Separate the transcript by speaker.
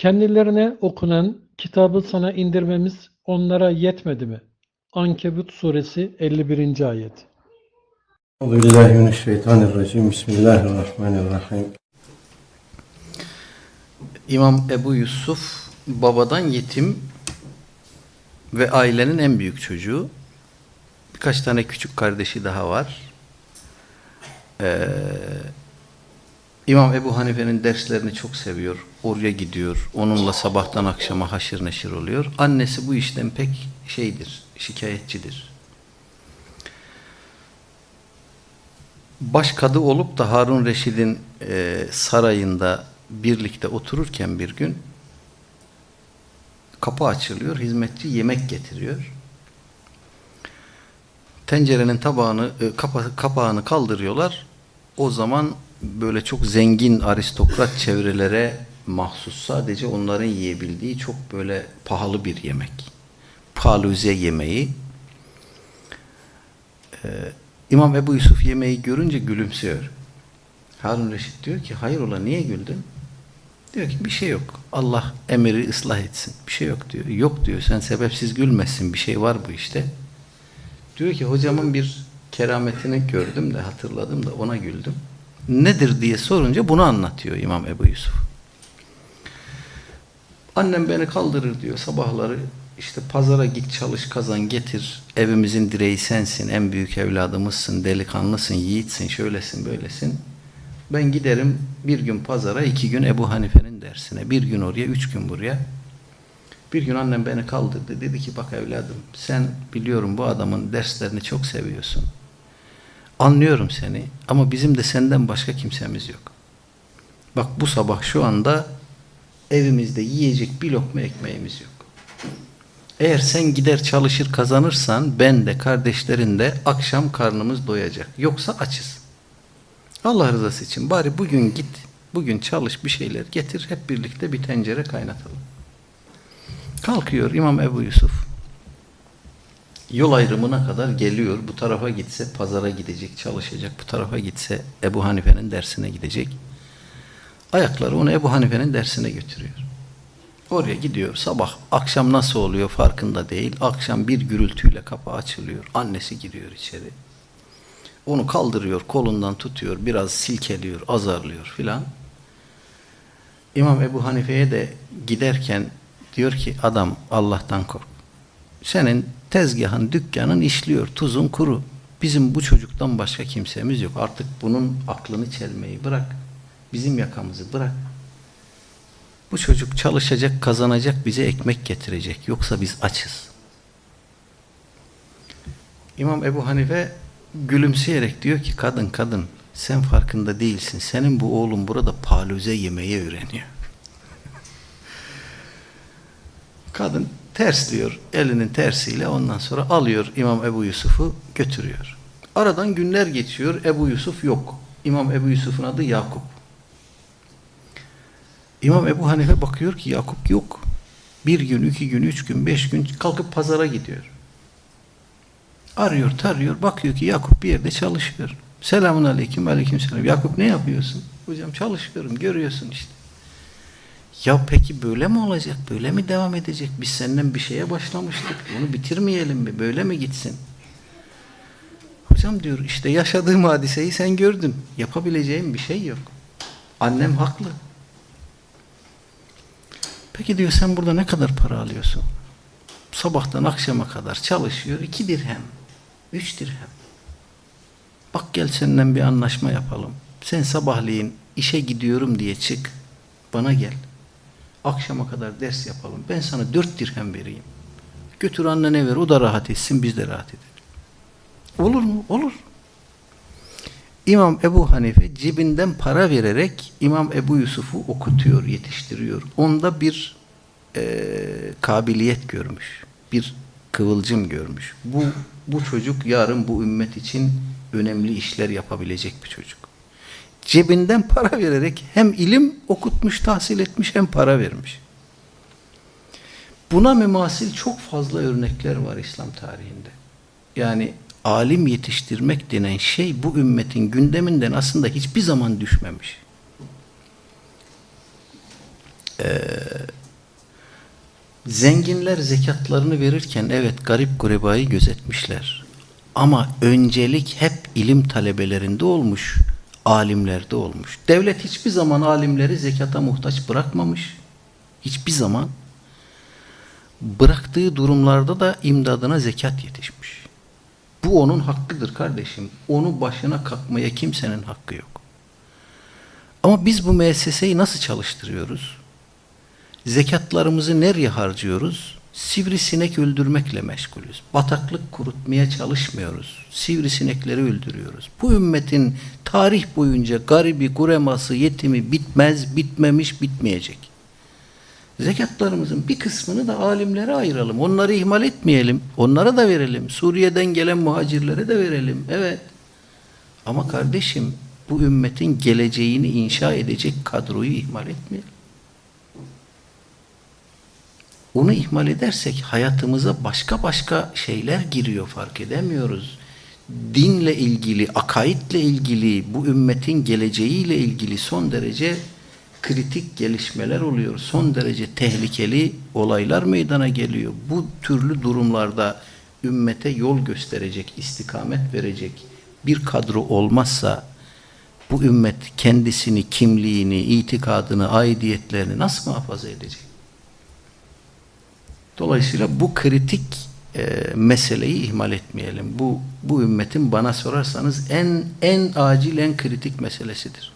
Speaker 1: Kendilerine okunan kitabı sana indirmemiz onlara yetmedi mi? Ankebut suresi 51. ayet.
Speaker 2: Euzubillahimineşşeytanirracim. Bismillahirrahmanirrahim.
Speaker 3: İmam Ebu Yusuf babadan yetim ve ailenin en büyük çocuğu. Birkaç tane küçük kardeşi daha var. Ee, İmam Ebu Hanife'nin derslerini çok seviyor. Oraya gidiyor. Onunla sabahtan akşama haşır neşir oluyor. Annesi bu işten pek şeydir, şikayetçidir. Başkadı olup da Harun Reşid'in e, sarayında birlikte otururken bir gün kapı açılıyor, hizmetçi yemek getiriyor. Tencerenin tabağını, e, kapa- kapağını kaldırıyorlar. O zaman böyle çok zengin aristokrat çevrelere mahsus sadece onların yiyebildiği çok böyle pahalı bir yemek. Paluze yemeği. Ee, İmam Ebu Yusuf yemeği görünce gülümsüyor. Harun Reşit diyor ki hayrola niye güldün? Diyor ki bir şey yok. Allah emiri ıslah etsin. Bir şey yok diyor. Yok diyor sen sebepsiz gülmezsin. Bir şey var bu işte. Diyor ki hocamın bir kerametini gördüm de hatırladım da ona güldüm. Nedir diye sorunca bunu anlatıyor İmam Ebu Yusuf. Annem beni kaldırır diyor sabahları işte pazara git çalış kazan getir. Evimizin direği sensin en büyük evladımızsın delikanlısın yiğitsin şöylesin böylesin. Ben giderim bir gün pazara iki gün Ebu Hanife'nin dersine bir gün oraya üç gün buraya. Bir gün annem beni kaldırdı dedi ki bak evladım sen biliyorum bu adamın derslerini çok seviyorsun anlıyorum seni ama bizim de senden başka kimsemiz yok bak bu sabah şu anda evimizde yiyecek bir lokma ekmeğimiz yok eğer sen gider çalışır kazanırsan ben de kardeşlerin de akşam karnımız doyacak. Yoksa açız. Allah rızası için bari bugün git, bugün çalış bir şeyler getir hep birlikte bir tencere kaynatalım. Kalkıyor İmam Ebu Yusuf. Yol ayrımına kadar geliyor. Bu tarafa gitse pazara gidecek, çalışacak. Bu tarafa gitse Ebu Hanife'nin dersine gidecek. Ayakları onu Ebu Hanife'nin dersine götürüyor. Oraya gidiyor sabah akşam nasıl oluyor farkında değil. Akşam bir gürültüyle kapı açılıyor. Annesi giriyor içeri. Onu kaldırıyor kolundan tutuyor biraz silkeliyor azarlıyor filan. İmam Ebu Hanife'ye de giderken diyor ki adam Allah'tan kork. Senin tezgahın dükkanın işliyor tuzun kuru. Bizim bu çocuktan başka kimsemiz yok. Artık bunun aklını çelmeyi bırak. Bizim yakamızı bırak. Bu çocuk çalışacak, kazanacak, bize ekmek getirecek. Yoksa biz açız. İmam Ebu Hanife gülümseyerek diyor ki kadın kadın sen farkında değilsin. Senin bu oğlun burada paluze yemeği öğreniyor. Kadın ters diyor elinin tersiyle ondan sonra alıyor İmam Ebu Yusuf'u götürüyor. Aradan günler geçiyor Ebu Yusuf yok. İmam Ebu Yusuf'un adı Yakup. İmam Ebu Hanife bakıyor ki Yakup yok. Bir gün, iki gün, üç gün, beş gün kalkıp pazara gidiyor. Arıyor, tarıyor, bakıyor ki Yakup bir yerde çalışıyor. Selamun aleyküm, aleyküm selam. Yakup ne yapıyorsun? Hocam çalışıyorum, görüyorsun işte. Ya peki böyle mi olacak, böyle mi devam edecek? Biz senden bir şeye başlamıştık, bunu bitirmeyelim mi, böyle mi gitsin? Hocam diyor işte yaşadığım hadiseyi sen gördün. Yapabileceğim bir şey yok. Annem haklı. Peki diyor sen burada ne kadar para alıyorsun? Sabahtan akşama kadar çalışıyor. iki dirhem. Üç dirhem. Bak gel senden bir anlaşma yapalım. Sen sabahleyin işe gidiyorum diye çık. Bana gel. Akşama kadar ders yapalım. Ben sana dört dirhem vereyim. Götür annene ver. O da rahat etsin. Biz de rahat edelim. Olur mu? Olur. İmam Ebu Hanife cebinden para vererek İmam Ebu Yusuf'u okutuyor, yetiştiriyor. Onda bir e, kabiliyet görmüş. Bir kıvılcım görmüş. Bu, bu çocuk yarın bu ümmet için önemli işler yapabilecek bir çocuk. Cebinden para vererek hem ilim okutmuş, tahsil etmiş hem para vermiş. Buna memasil çok fazla örnekler var İslam tarihinde. Yani alim yetiştirmek denen şey bu ümmetin gündeminden aslında hiçbir zaman düşmemiş. Ee, Zenginler zekatlarını verirken evet garip gurebayı gözetmişler. Ama öncelik hep ilim talebelerinde olmuş, alimlerde olmuş. Devlet hiçbir zaman alimleri zekata muhtaç bırakmamış. Hiçbir zaman. Bıraktığı durumlarda da imdadına zekat yetişmiş. Bu onun hakkıdır kardeşim. Onu başına kalkmaya kimsenin hakkı yok. Ama biz bu müesseseyi nasıl çalıştırıyoruz? Zekatlarımızı nereye harcıyoruz? Sivrisinek öldürmekle meşgulüz. Bataklık kurutmaya çalışmıyoruz. Sivrisinekleri öldürüyoruz. Bu ümmetin tarih boyunca garibi, gureması, yetimi bitmez, bitmemiş, bitmeyecek. Zekatlarımızın bir kısmını da alimlere ayıralım. Onları ihmal etmeyelim. Onlara da verelim. Suriye'den gelen muhacirlere de verelim. Evet. Ama kardeşim bu ümmetin geleceğini inşa edecek kadroyu ihmal etmeyelim. Onu ihmal edersek hayatımıza başka başka şeyler giriyor fark edemiyoruz. Dinle ilgili, akaidle ilgili, bu ümmetin geleceğiyle ilgili son derece kritik gelişmeler oluyor. Son derece tehlikeli olaylar meydana geliyor. Bu türlü durumlarda ümmete yol gösterecek, istikamet verecek bir kadro olmazsa bu ümmet kendisini, kimliğini, itikadını, aidiyetlerini nasıl muhafaza edecek? Dolayısıyla bu kritik e, meseleyi ihmal etmeyelim. Bu bu ümmetin bana sorarsanız en en acil en kritik meselesidir.